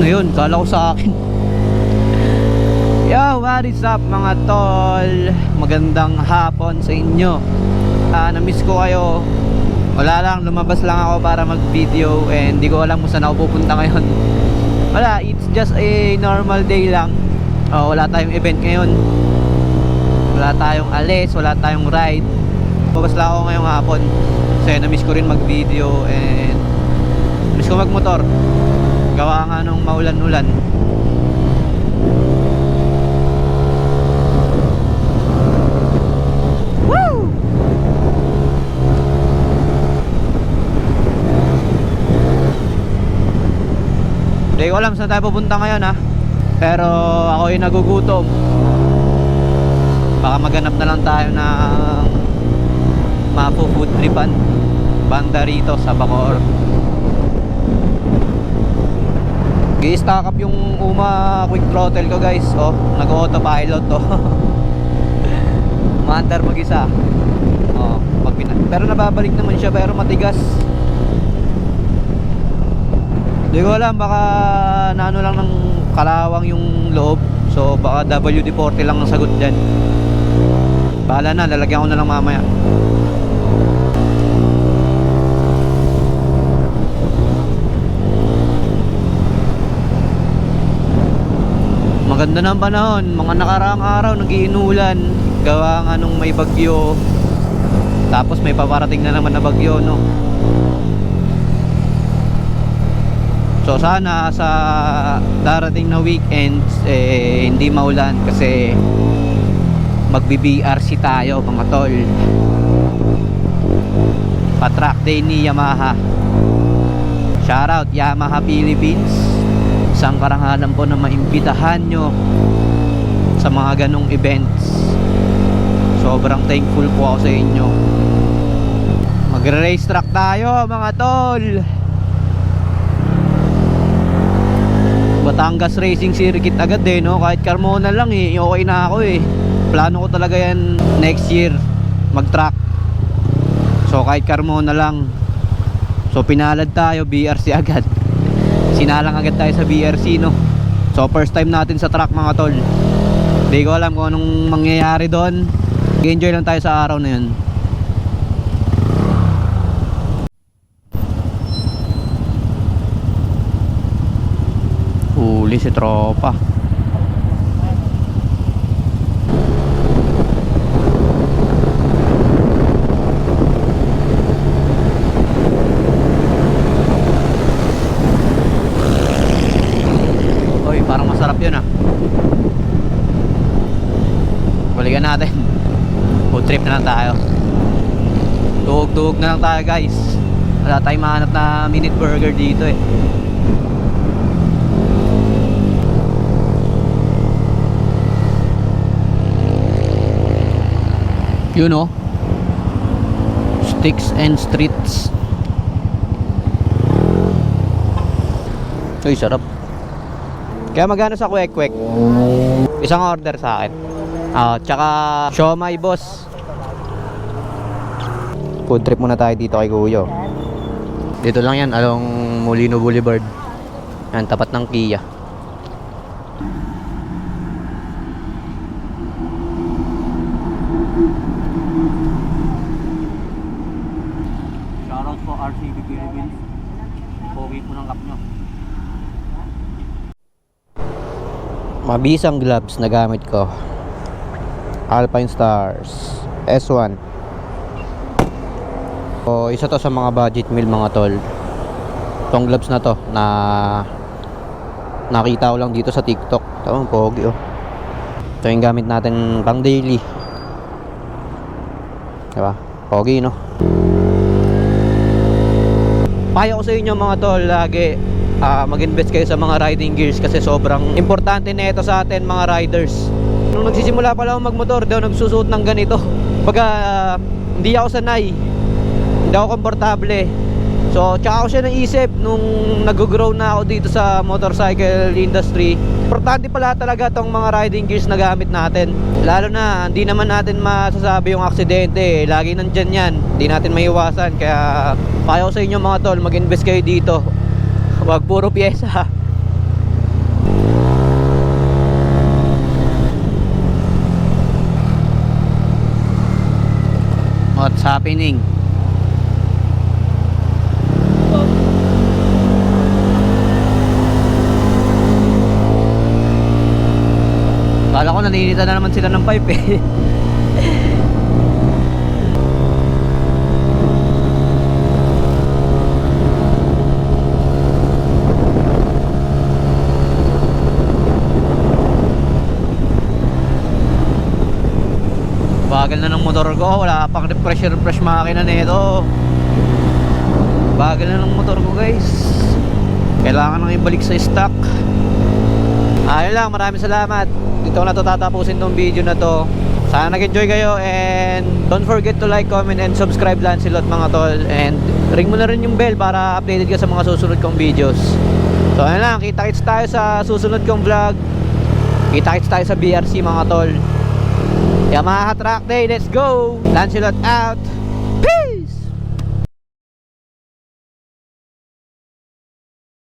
Yun? Kala ko sa akin. Yo, what is up mga tol? Magandang hapon sa inyo. Ah, na-miss ko kayo. Wala lang, lumabas lang ako para mag-video and di ko alam kung saan ako pupunta ngayon. Wala, it's just a normal day lang. Oh, wala tayong event ngayon. Wala tayong alis, wala tayong ride. Babas lang ako ngayong hapon. Kasi na-miss ko rin mag-video and miss ko mag-motor. Gawa nga nung maulan-ulan. Hindi ko alam saan tayo pupunta ngayon ha. Pero ako yung nagugutom. Baka maghanap na lang tayo ng mapo-food tripan. Banda rito sa Bacoor. Gi-stack up yung Uma quick throttle ko guys. Oh, nag-autopilot to. Maandar mag-isa. Oh, pag pero nababalik naman siya pero matigas. Hindi ko alam baka naano lang ng kalawang yung loob. So baka WD-40 lang ang sagot diyan. Bahala na, lalagyan ko na lang mamaya. Maganda ng panahon, mga nakaraang araw nagiinulan, gawa nga nung may bagyo. Tapos may paparating na naman na bagyo, no. So sana sa darating na weekends eh hindi maulan kasi magbi-BRC tayo mga tol. Pa-track day ni Yamaha. Shoutout Yamaha Philippines. Isang karangalan po na maimbitahan nyo sa mga ganong events. Sobrang thankful po ako sa inyo. Magre-race track tayo mga tol. Batangas Racing Circuit agad eh no kahit Carmona lang eh okay na ako eh plano ko talaga yan next year mag track so kahit Carmona lang so pinalad tayo BRC agad sinalang agad tayo sa BRC no? So first time natin sa track mga tol. Hindi ko alam kung anong mangyayari doon. Enjoy lang tayo sa araw na yun. Huli si tropa. Trip na lang tayo. Tuhog-tuhog na lang tayo guys. Wala tayong mahanap na minute burger dito eh. You know Sticks and Streets Uy, sarap Kaya magano sa kwek kwek Isang order sa akin Ah, tsaka siomay boss Food trip muna tayo dito kay Kuyo Dito lang yan, along Molino Boulevard Yan, tapat ng Kia Shoutout po RCB Philippines. Pogi po ng cup nyo. Mabisang gloves na gamit ko. Alpine Stars S1. Isa to sa mga budget meal mga tol. Tong gloves na to na nakita ko lang dito sa TikTok. Tama, pogi oh. Ito yung gamit natin pang daily. Diba? Pogi no? payo ko sa inyo mga tol lagi ah, mag-invest kayo sa mga riding gears kasi sobrang importante na ito sa atin mga riders nung nagsisimula pa lang magmotor daw nagsusuot ng ganito pagka ah, hindi ako sanay hindi ako komportable eh. so tsaka ako siya naisip nung nag-grow na ako dito sa motorcycle industry. Importante pala talaga tong mga riding gears na gamit natin. Lalo na hindi naman natin masasabi yung aksidente. Lagi nandyan yan. Hindi natin maiwasan. Kaya payo sa inyo mga tol mag-invest kayo dito. Wag puro pyesa. What's happening? Naninita na naman sila ng pipe eh. Bagal na ng motor ko, wala pang refresh refresh makina nito. Bagal na ng motor ko guys. Kailangan nang ibalik sa stock. Ayun lang, maraming salamat. Dito ko na to tatapusin tong video na to. Sana nag-enjoy kayo and don't forget to like, comment, and subscribe Lancelot mga tol. And ring mo na rin yung bell para updated ka sa mga susunod kong videos. So ayun lang, kita-kits tayo sa susunod kong vlog. Kita-kits tayo sa BRC mga tol. Yamaha Track Day, let's go! Lancelot out! Peace!